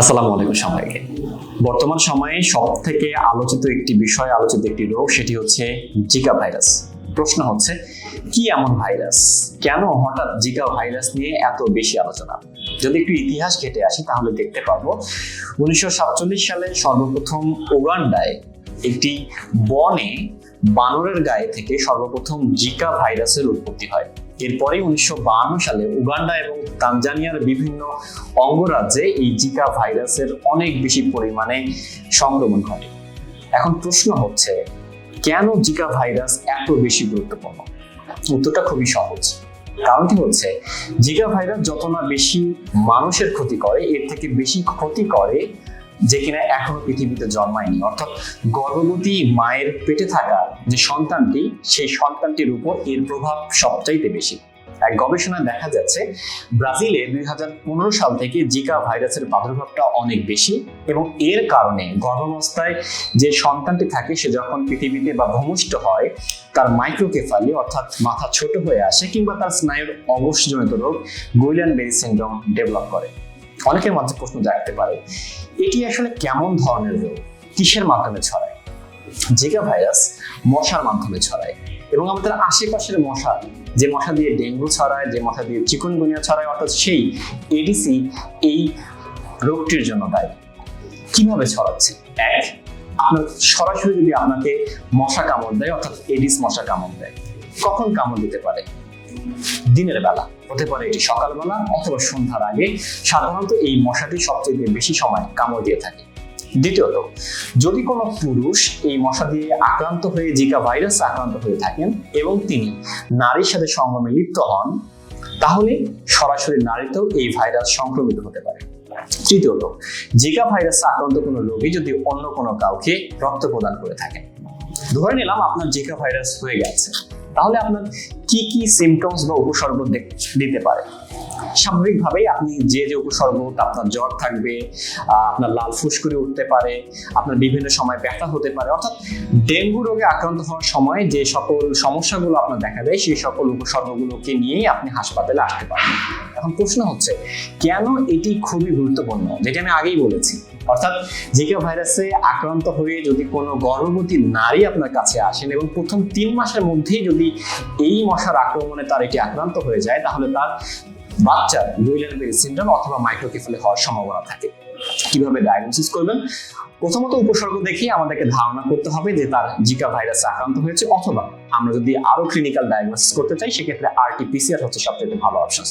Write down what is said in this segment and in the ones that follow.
আসসালামু আলাইকুম সবাইকে। বর্তমান সময়ে সব থেকে আলোচিত একটি বিষয়, আলোচিত একটি রোগ, সেটি হচ্ছে জিকা ভাইরাস। প্রশ্ন হচ্ছে, কি এমন ভাইরাস? কেন হঠাৎ জিকা ভাইরাস নিয়ে এত বেশি আলোচনা? যদি একটু ইতিহাস ঘেটে আসি, তাহলে দেখতে পাবো, উনিশশো সাতচল্লিশ সালে সর্বপ্রথম ওগান্ডায় একটি বনে বানরের গায়ে থেকে সর্বপ্রথম জিকা ভাইরাসের উৎপত্তি হয়। এরপরে উনিশশো সালে উগান্ডা এবং তানজানিয়ার বিভিন্ন অঙ্গরাজ্যে এই জিকা ভাইরাসের অনেক বেশি পরিমাণে সংক্রমণ ঘটে। এখন প্রশ্ন হচ্ছে, কেন জিকা ভাইরাস এত বেশি গুরুত্বপূর্ণ? উত্তরটা খুবই সহজ। কারণটি হচ্ছে, জিকা ভাইরাস যত না বেশি মানুষের ক্ষতি করে, এর থেকে বেশি ক্ষতি করে যে কিনা এখনও পৃথিবীতে জন্মায়নি। অর্থাৎ গর্ভবতী মায়ের পেটে থাকা যে সন্তানটি, সেই সন্তানটির উপর এর প্রভাব সবচাইতে বেশি। এক গবেষণায় দেখা যাচ্ছে, ব্রাজিলে দুই হাজার পনেরো সাল থেকে জিকা ভাইরাসের প্রাদুর্ভাবটা অনেক বেশি এবং এর কারণে গর্ভাবস্থায় যে সন্তানটি থাকে, সে যখন পৃথিবীতে বা ভূমিষ্ঠ হয়, তার মাইক্রোকেফালি, অর্থাৎ মাথা ছোট হয়ে আসে কিংবা তার স্নায়ুর অবশ্যজনিত রোগ গুইলান বেরি সিন্ড্রোম ডেভেলপ করে। অনেকের মাঝে প্রশ্ন জাগতে পারে, এটি আসলে কেমন ধরনের রোগ? কিসের মাধ্যমে ছড়ায়? জিকা ভাইরাস মশার মাধ্যমে ছড়ায় এবং আমাদের আশেপাশের মশা, যে মশা দিয়ে ডেঙ্গু ছড়ায়, যে মশা দিয়ে চিকুনগুনিয়া ছড়ায়, অর্থাৎ সেই এডিসি এই রোগটির জন্য দায়ী। কীভাবে ছড়াচ্ছে? এক, আপনার সরাসরি যদি আপনাকে মশা কামড় দেয়, অর্থাৎ এডিস মশা কামড় দেয়, কখন কামড় দিতে পারে? দিনের বেলা হতে পারে এটি সকালবেলা অথবা সন্ধ্যার আগে, সাধারণত এই মশাটি সবচেয়ে বেশি সময় কামড় দিয়ে থাকে। দ্বিতীয়ত, যদি কোনো পুরুষ এই মশা দিয়ে আক্রান্ত হয়ে জিকা ভাইরাস আক্রান্ত হয়ে থাকেন এবং তিনি নারীর সাথে সঙ্গমে লিপ্ত হন, তাহলে সরাসরি নারীতেও এই ভাইরাস সংক্রমিত হতে পারে। তৃতীয়ত, জিকা ভাইরাস আক্রান্ত কোনো রোগী যদি অন্য কোনো কাউকে রক্ত প্রদান করে থাকেন ধরে নিলাম আপনার জিকা ভাইরাস হয়ে গেছে। তাহলে আপনার কি কি সিমটমস বা উপসর্গ দিতে পারে? স্বাভাবিকভাবেই আপনি যে যে উপসর্গ, আপনার জ্বর থাকবে আপনার লাল ফুসকুড়ি উঠতে পারে, আপনার বিভিন্ন সময় ব্যথা হতে পারে, অর্থাৎ ডেঙ্গু রোগে আক্রান্ত হওয়ার সময় যে সকল সমস্যাগুলো আপনার দেখা দেয়, সেই সকল উপসর্গগুলোকে নিয়েই আপনি হাসপাতালে আসতে পারেন। এখন প্রশ্ন হচ্ছে, কেন এটি খুবই গুরুত্বপূর্ণ? যেটা আমি আগেই বলেছি। অর্থাৎ জিকা ভাইরাসে আক্রান্ত হয়ে যদি কোনো গর্ভবতী নারী আপনার কাছে আসেন এবং প্রথম তিন মাসের মধ্যেই যদি এই মশার আক্রমণে তার এটি আক্রান্ত হয়ে যায়, তাহলে তার বাচ্চার গুইলেন বেরি সিন্ড্রোম অথবা মাইক্রোকেফালে হওয়ার সম্ভাবনা থাকে। কীভাবে ডায়াগনোসিস করবেন? প্রথমত উপসর্গ দেখে আমাদেরকে ধারণা করতে হবে যে তার জিকা ভাইরাস আক্রান্ত হয়েছে অথবা আমরা যদি আরও ক্লিনিক্যাল ডায়াগনোসিস করতে চাই, সেক্ষেত্রে আরটিপিসিআর হচ্ছে সবচেয়ে ভালো অপশন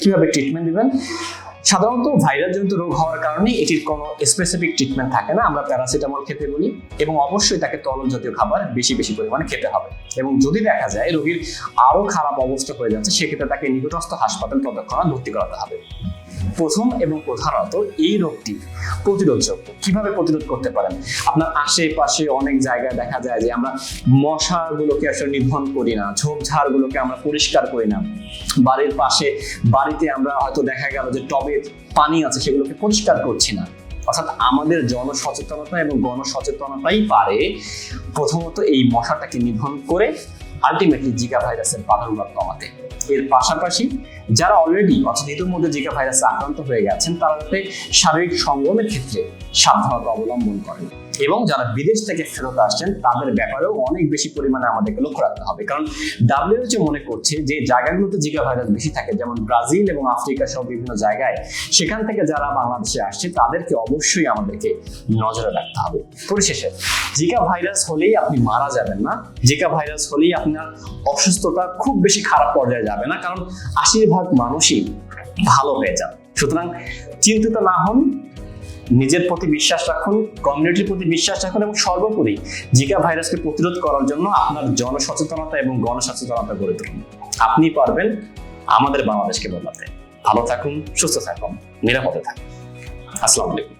কীভাবে ট্রিটমেন্ট দিবেন? সাধারণত ভাইরাসজনিত রোগ হওয়ার কারণে এটির কোনো স্পেসিফিক ট্রিটমেন্ট থাকে না। আমরা প্যারাসিটামল খেতে বলি এবং অবশ্যই তাকে তরল জাতীয় খাবার বেশি বেশি পরিমাণে খেতে হবে। এবং যদি দেখা যায় রোগীর আরও খারাপ অবস্থা হয়ে যাচ্ছে, সেক্ষেত্রে তাকে নিকটস্থ হাসপাতাল তৎক্ষণাৎ ভর্তি করাতে হবে। প্রথম এবং প্রধানত এই রোগটি প্রতিরোধযোগ্য। কীভাবে প্রতিরোধ করতে পারেন? আপনার আশেপাশে অনেক জায়গায় দেখা যায় যে আমরা মশাগুলোকে আসলে নিধন করি না ঝোপঝাড়গুলোকে আমরা পরিষ্কার করি না। বাড়ির পাশে, বাড়িতে আমরা হয়তো দেখা গেল যে টবে পানি আছে, সেগুলোকে পরিষ্কার করছি না। অর্থাৎ আমাদের জনসচেতনতা এবং গণসচেতনতাই পারে প্রথমত এই মশাটাকে নিধন করে আলটিমেটলি জিকা ভাইরাসের প্রাদুর্ভাব কমাতে। এর পাশাপাশি যারা অলরেডি অর্থাৎ ইতিমধ্যে জিকা ভাইরাসে আক্রান্ত হয়ে গেছেন, তারা শারীরিক সঙ্গমের ক্ষেত্রে সাবধানতা অবলম্বন করেন। এবং যারা বিদেশ থেকে ফেরত আসছেন, তাদের ব্যাপারেও অনেক বেশি পরিমাণে আমাদেরকে লক্ষ্য রাখতে হবে। কারণ ডাব্লিউএইচও মনে করছে যে জায়গাগুলোতে জিকা ভাইরাস বেশি থাকে, যেমন ব্রাজিল এবং আফ্রিকা সহ বিভিন্ন জায়গায়, সেখান থেকে যারা বাংলাদেশে আসছে, তাদেরকে অবশ্যই আমাদেরকে নজরে রাখতে হবে। পরিশেষে জিকা ভাইরাস হলেই আপনি মারা যাবেন না। জিকা ভাইরাস হলেই আপনার অসুস্থতা খুব বেশি খারাপ পর্যায়ে যাবে না। কারণ আশির ভাগ মানুষই ভালো হয়ে যান। সুতরাং চিন্তিত না হন, নিজের প্রতি বিশ্বাস রাখুন কমিউনিটির প্রতি বিশ্বাস রাখুন এবং সর্বোপরি জিকা ভাইরাসকে প্রতিরোধ করার জন্য আপনার জনসচেতনতা এবং গণসচেতনতা গড়ে তুলুন। আপনি পারবেন আমাদের বাংলাদেশকে বদলাতে। ভালো থাকুন, সুস্থ থাকুন, নিরাপদে থাকুন। আসসালামু আলাইকুম।